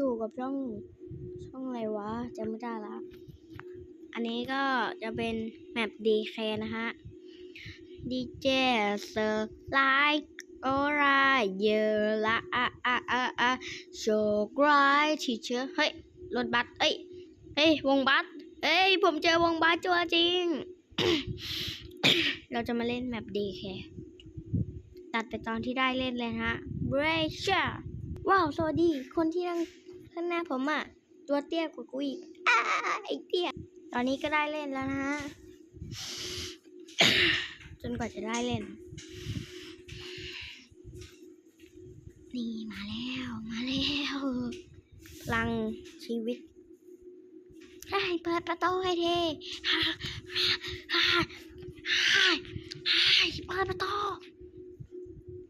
อยู่กับช่องช่องอะไรวะจำไม่ได้ละอันนี้ก็จะเป็นแมป DK นะฮะ DJ เซอร์ไลค์โอราเยอะละอะอะอะอะโชว์กรายทีเชอร์เฮ้ยรถบัสเอ้ยเฮ้ยวงบัสเอ้ยผมเจอวงบัสตัวจริง เราจะมาเล่นแมป DK ตัดไปตอนที่ได้เล่นเลยนะฮะ b r a c e r ว้าวสวัสดีคนที่นั่ง ข้างหน้าผมอะตัวเตี้ยกว่ากูอีกอ้าไอ้เตี้ย ตอนนี้ก็ได้เล่นแล้วนะฮะ จนกว่าจะได้เล่น นี่มาแล้ว มาแล้วพลังชีวิตให้เปิดประตูให้ทีฮ่าฮ่าฮ่าฮ่าฮ่าเปิดประตู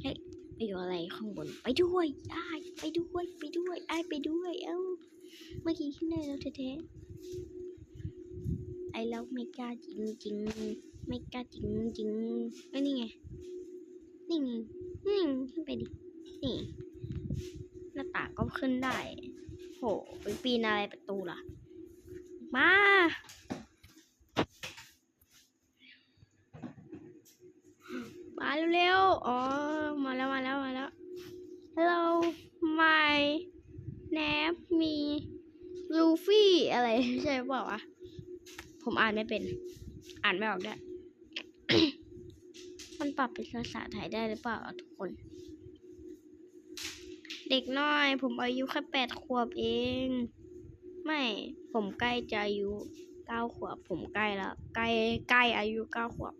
เฮ้ยไปอยู่อะไรข้างบน ไปด้วย ได้ ไปด้วย ไปด้วย ไอ้ไปด้วย เมื่อกี้ที่ไหนเราแท้ๆไอ้แล้วไม่กล้าจริงจริงๆไม่กล้าจริงจริงๆไอ้ยนี่ไง นี่ไงนี่ขึ้นไปดิ นี่ หน้าต่างก็ขึ้นได้ โหไปปีนอะไรประตูล่ะ มามาเร็วๆ อ๋อ มาแล้ว มาแล้ว มาแล้ว Hello my name มี ลูฟี่อะไรใช่เปล่าวะผมอ่านไม่เป็น อ่านไม่ออกด้วยมันปรับเป็นภาษาไทยได้หรือเปล่าทุกคน เด็กน้อย ผมอายุแค่แปดขวบเอง ไม่ผมใกล้จะอายุเก้าขวบ ผมใกล้แล้วใกล้ใกล้อายุเก้าขวบ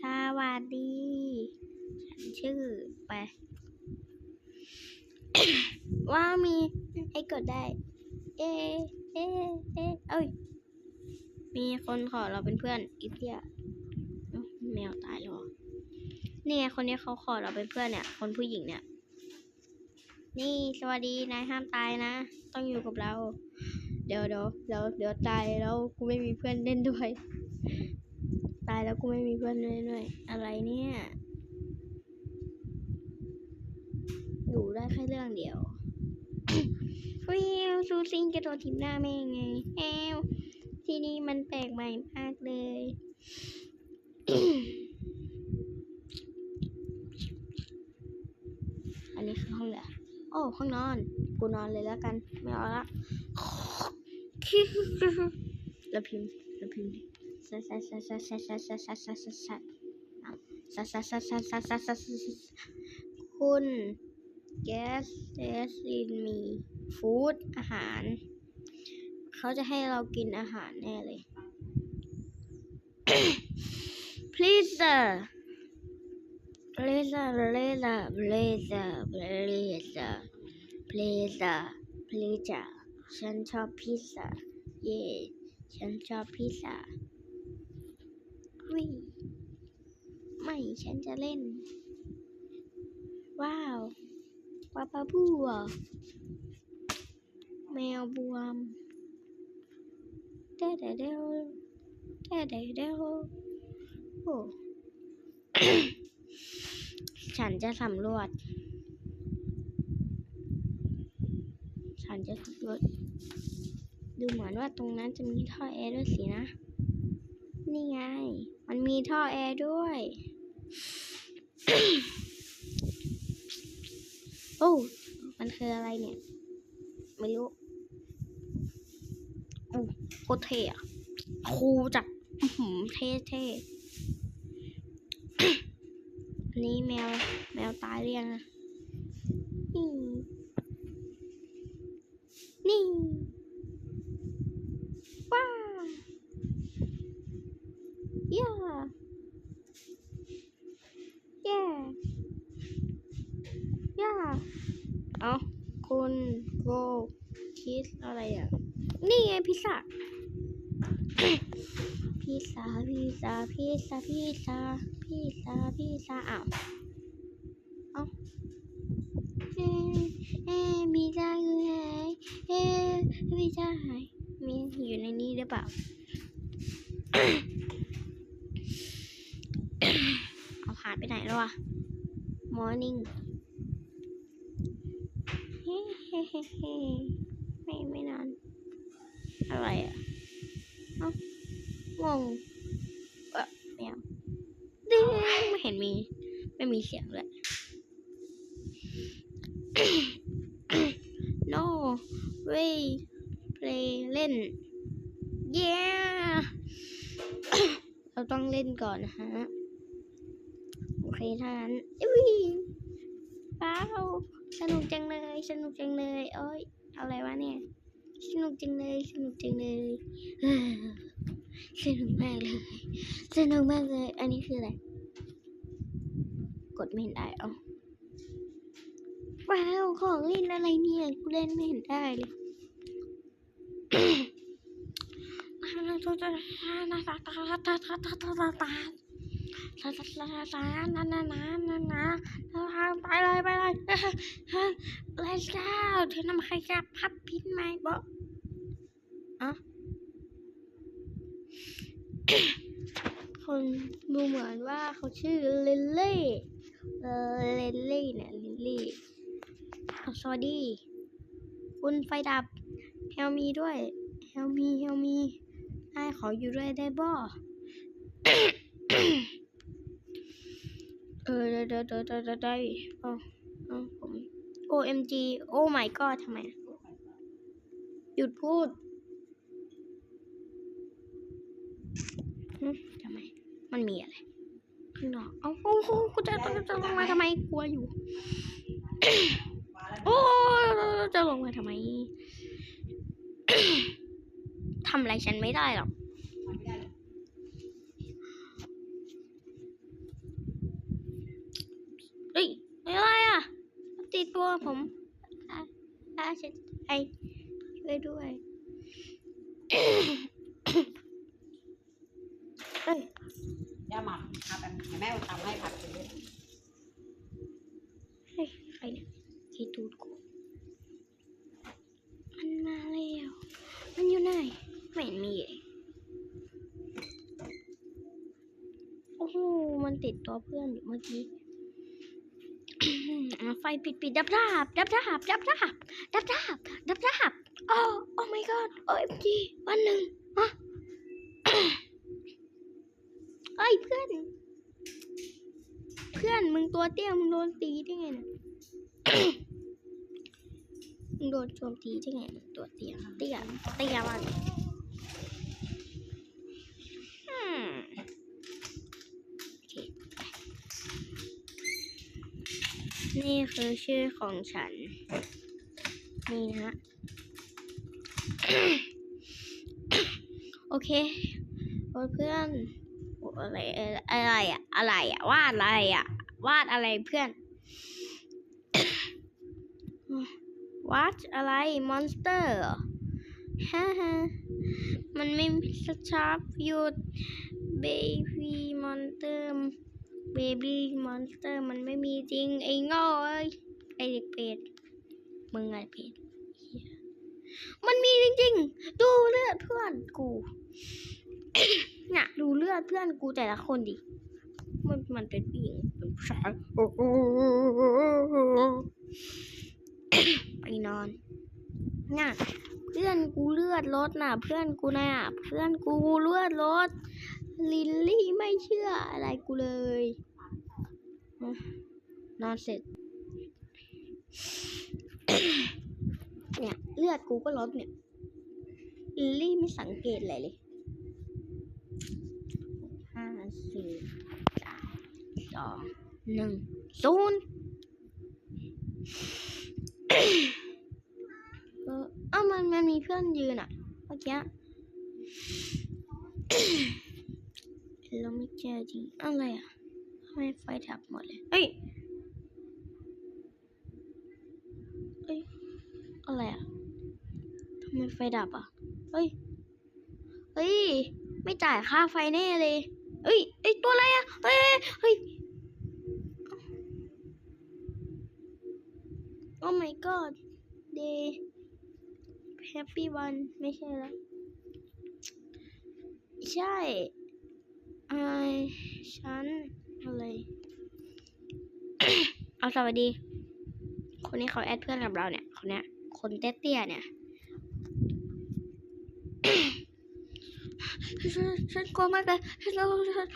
สวัสดี ฉันชื่อไป ว่ามีให้กดได้ เอเอเอเอ้ย มีคนขอเราเป็นเพื่อนอีเทียแมวตายแล้วเหรอนี่ไงคนนี้เขาขอเราเป็นเพื่อนเนี่ย คนผู้หญิงเนี่ย นี่สวัสดีนายห้ามตายนะ ต้องอยู่กับเรา เดี๋ยวเดี๋ยวเดี๋ยวเดี๋ยวตายแล้วกูไม่มีเพื่อนเล่นด้วย ตายแล้วกูไม่มีเพื่อนเล่นด้วย อะไรเนี่ยอยู่ได้แค่เรื่องเดียว วิวซูซิงกระโดดทิมหน้าแม่งไงแอวที่นี่มันแปลกใหม่มากเลย อันนี้คือห้องเหรอโอ้ห้องนอน กูนอนเลยแล้วกัน ไม่เอาละแล้วพิมพ์แล้วพิมพ์ดิซัสซัสซัสซัสซัสซัสซัสซัสซัสซัสซัสซัสซัสซัสซัสซัสซัสสัสคุณ guess yes in me food อาหาร เขาจะให้เรากินอาหารแน่เลย please sir please sir please sir please sir please sir please sir please sir ฉันชอบพิซซ่าเย่ฉันชอบพิซซ่าวิไม่ ฉันจะเล่น ว้าว ปาปาบัว มวบวมเด้เด้เด้เด้เด้เด้วโอ้ฉันจะสำรวจ ฉันจะสำรวจ ดูเหมือนว่าตรงนั้นจะมีท่อแอร์ด้วยสินะ นี่ไง มันมีท่อแอร์ด้วย โอ้ มันคืออะไรเนี่ย ไม่รู้ โคตรเท่อะคูจัดอื้อหือเท่เท่นนี้แมว แมวตายหรือยังอะนี่นี่ว้าย่าแย่ย่าเอาคุณโกคิดอะไรอะ นี่ไงพิซซ่าพิซซ่าพิซซ่าพิซซ่าพิซซ่าพิซซ่าพิซซ่าอ้าวเอาเอ๊ะเอ๊ะพิซซ่าคือไงเอ๊ะพิซซ่าหายมีอยู่ในนี้หรือเปล่าเอาหายไปไหนแล้วอะม morning เฮ้เฮ้เฮ้เฮ้ไม่ไม่นาน อะไรอะเอ้างงเออไม่เอาดิ้งไม่เห็นมี ไม่มีเสียงเลย no way play เล่น yeah เราต้องเล่นก่อนนะฮะ โอเคถ้างั้นอุ้ยว้าว สนุกจังเลย สนุกจังเลย โอ้ย อะไรวะเนี่ย สนุกจังเลย สนุกจังเลยเอ้อสนุกมากเลย สนุกมากเลย อันนี้คืออะไร กดไม่เห็นได้เอ้าว้าวของเล่นอะไรเนี่ย กูเล่นไม่เห็นได้เลยไป เลยไปเลย Let's go เธอนำใครจะพับพิษไหมบอกอะคนดูเหมือนว่าเขาชื่อเลิลลี่เออลิลลี่เนี่ยเลิลลี่สวัสดี คุณไฟดับเฮลมีด้วยเฮลมีเฮลมีได้ขออยู่ด้วยได้บ่เออเดี๋ยวเดี๋ยวเดี๋ยวเดี๋ยวเดี๋ยวได้เอาเอา ผม OMG โอ้ my god ทำไม หยุดพูดหึทำไม มันมีอะไรข้างนอกเอาโอ้โหกูจะจะจะลงมาทำไมกลัวอยู่ โอ้จะลงมาทำไมทำอะไรฉันไม่ได้หรอก ติดตัวผมอะอะฉันไอช่วยด้วยเฮ้ยย่าหม่ำทำแบบแม่ทำให้ผัดกินด้วยเฮ้ยใครเนี่ยที่ตูดกูมันมาแล้ว มันอยู่ไหน ไม่เห็นมีเลยโอ้โห มันติดตัวเพื่อนอยู่เมื่อกี้อะ ไฟปิดปิดดับดับดับดับดับดับดับดับดับดับโอ้โอ้ my god โอ้ยจีวันหนึ่งฮะเอ้ยเพื่อน เพื่อนมึงตัวเตี้ยมึงโดนตีได้ไงเนี่ยมึงโดนโจมตีได้ไงตัวเตี้ยเตี้ยเตี้ยมากเลยอืมโอเคไป นี่คือชื่อของฉัน นี่นะฮะ โอเคโอ้เพื่อนอะไรอะไรอะอะไรอะวาดอะไรอะวาดอะไรเพื่อนวาดอะไรมอนสเตอร์ฮ่าฮ่ามันไม่ชอบหยุดเบบี้มอนเตอร์ เบบี้มอนสเตอร์มันไม่มีจริง ไอ้ง่เอ้ยไอ้เด็กเป็ดมึงไงเป็ดมันมีจริงๆ ดูเลือดเพื่อนกูเนี่ยดูเลือดเพื่อนกูแต่ละคนดิ มันมันเป็นผู้หญิงเป็นผู้ชายไปนอนน่ะเพื่อนกูเลือดลดน่ะ เพื่อนกูน่ะ เพื่อนกูเลือดลด ลิลลี่ไม่เชื่ออะไรกูเลย นอนเสร็จ เนี่ย เลือดกูก็ลดเนี่ยลิลลี่ไม่สังเกตอะไรเลยห้าสี่สามสองหนึ่งศูนย์เออมันมันมีเพื่อนยืนอะเมื่อกี้ เราไม่เจอจริงอะไรอะทำไมไฟดับหมดเลยเอ้ยเอ้ยอะไรอะทำไมไฟดับอะเฮ้ยเฮ้ยไม่จ่ายค่าไฟแน่เลยเอ้ยเอ้ยตัวอะไรอะเฮ้ยเฮ้ยโอ้ my god day happy one ไม่ใช่แล้วใช่ ไอฉันอะไรเอาสวัสดี คนนี้เขาแอดเพื่อนกับเราเนี่ยคนเนี้ยคนเตี้ยเนี่ยฉันฉันกลัวมากเลยฉันฉันฉัน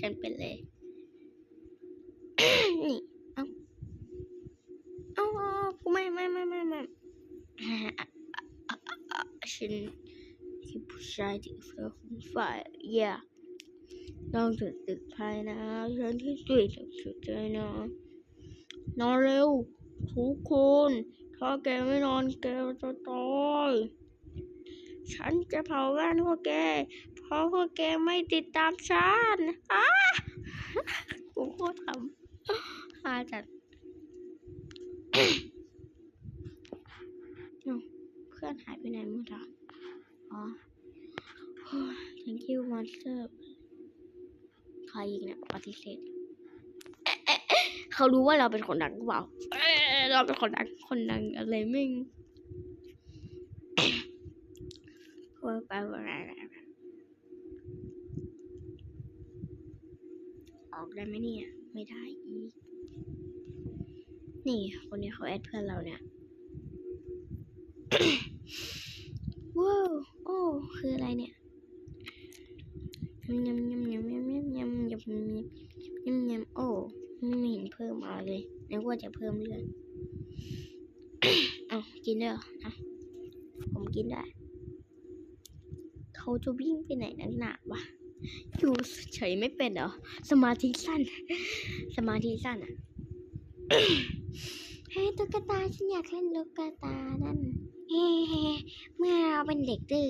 ฉันเป็นเลยนี่เอาเอาเอากูไม่ไม่ไม่ไม่ไม่ฉัน คือผู้ชายที่เฟื่องฝ่ายเย่นอกจากตึกภายนะฉันที่สวยที่สุดเลยนะนอนเร็ว ทุกคน ถ้าแกไม่นอนแกจะตายฉันจะเผาบ้านพวกแก เพราะพวกแกไม่ติดตามฉันอ้ากูโคตรทำฮาจัดเอ้าเพื่อนหายไปไหนหมดอะอ๋อ thank you monster ใครอีกเนี่ยปฏิเสธเขารู้ว่าเราเป็นคนดังหรือเปล่าเราเป็นคนดังคนดังอะไรไม่งว่าไปว่าอะไรออกได้ไหมเนี่ย ไม่ได้อีก นี่คนนี้เขาแอดเพื่อนเราเนี่ยว้าวโอ้ คืออะไรเนี่ย ยำยำยำยำยำยำยำยำยำยำยำโอ้ไม่เห็นเพิ่มอะไรเลยนึกว่าจะเพิ่มเลือดเอากินได้เหรอนะผมกินได้ เขาจะวิ่งไปไหนนักหนาวะอยู่เฉยไม่เป็นเหรอ สมาธิสั้น สมาธิสั้นอะเฮ้ตุ๊กตาฉันอยากเล่นตุ๊กตานั่นเฮ้เฮ้เมื่อเราเป็นเด็กดื้อ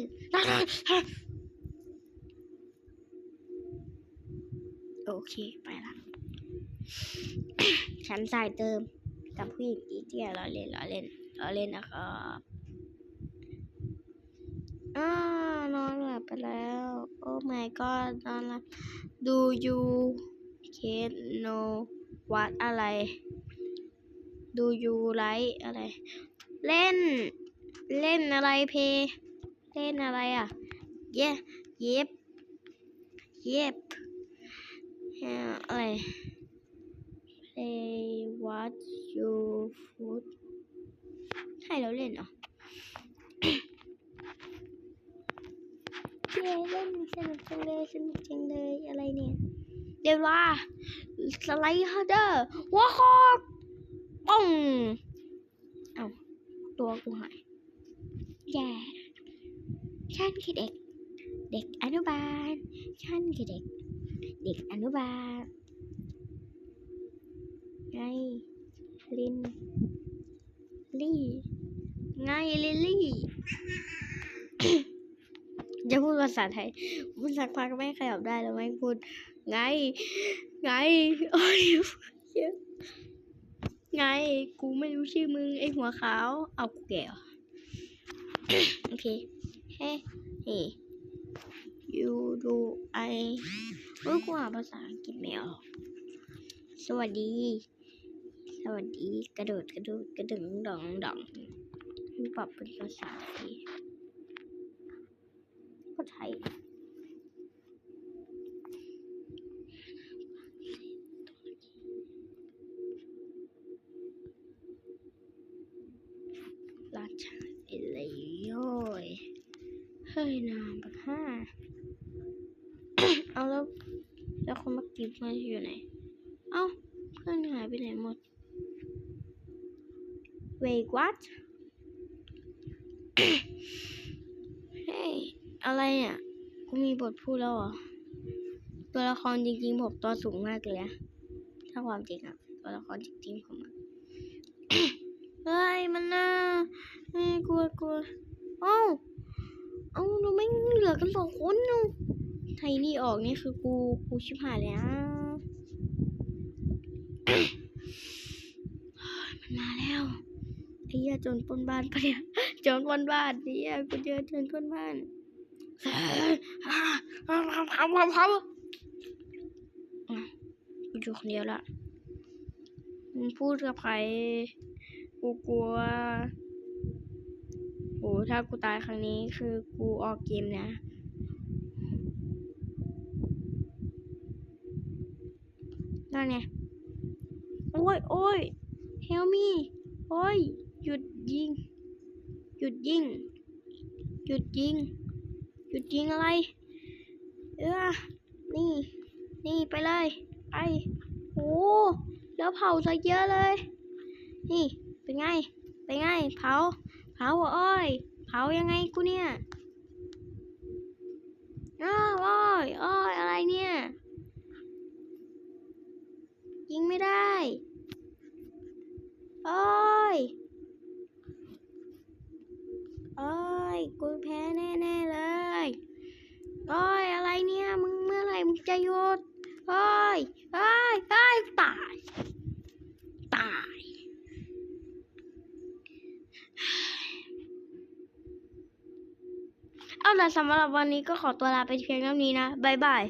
เคไปละฉันสายเติมกับผู้หญิงอีเจียเราเล่นเราเล่นเราเล่นนะครับอ่านอนหลับไปแล้ว โอ้ my god นอนหลับ do you can know what อะไร do you like อะไร เล่น เล่นอะไรเพ เล่นอะไรอะ เย่เย็บ เย็บ อะไร play what you food ให้เราเล่นเหรอเย้เล่นสนุกจังเลยสนุกจังเลยอะไรเนี่ยเดี๋ยวว่าสไลด์ฮาร์เดอร์ว้าวป้องเอ้าตัวกูหายแย่ฉันคือเด็ก เด็กอนุบาลฉันคือเด็ก เด็กอนุบาลไงลินลี่ไงลิลลี่จะพูดภาษาไทยพูดสักพักไม่ขยับได้แล้วไม่พูด ไง ไงโอ้ยไง กูไม่รู้ชื่อมึง ไอหัวขาว เอากูแก่โอเคเฮ้เฮ้ you do I เฮ้กว่าภาษาอังกฤษไม่ออก สวัสดี สวัสดี กระโดดกระโดดกระดึงดองดองปรับเป็นภาษาไทยก็ไทย มื่อกี้มาอยู่ไหน เอ้าเพื่อนหายไปไหนหมด Wait what เฮ้ยอะไรอะกูมีบทพูดแล้วเหรอ ตัวละครจริงๆ ผมตัวสูงมากเลยอะถ้าความจริงอะตัวละครจริงๆผมอะเฮ้ยมันน่ากลัวกลัวเอ้าเอ้าเราไม่เหลือกันสองคนเนาะ ไทยนี่ออกนี่คือกูกูชิบหายเลยอะมันมาแล้วไอ้เหี้ยจนปนบ้านปะเนี่ยจนปนบ้านไอ้เหี้ยกูเจอจนปนบ้านอะกูอยู่คนเดียวละมึงพูดกับใครกูกลัวโหถ้ากูตายครั้งนี้คือกูออกเกมนะ นั่นไง โอ้ยโอ้ย help me โอ้ย หยุดยิง หยุดยิง หยุดยิง หยุดยิงอะไร เออ นี่ นี่ไปเลย ไป โอ้แล้วเผาซะเยอะเลย นี่ เป็นไง เป็นไง เผา เผาหัวอ้อย เผายังไงกูเนี่ยอ้าวอ้อย อ้อย อะไรเนี่ย ยิงไม่ได้โอ้อยอ้ยกูแพ้แน่ๆเลยโอ้ยอะไรเนี่ย มึงเมื่อไหร่มึงจะหยุดโอ้อยอ้อยอ้ยตาย ตาย เอาล่ะสำหรับวันนี้ก็ขอตัวลาไปเพียงเท่านี้นะ บ๊ายบาย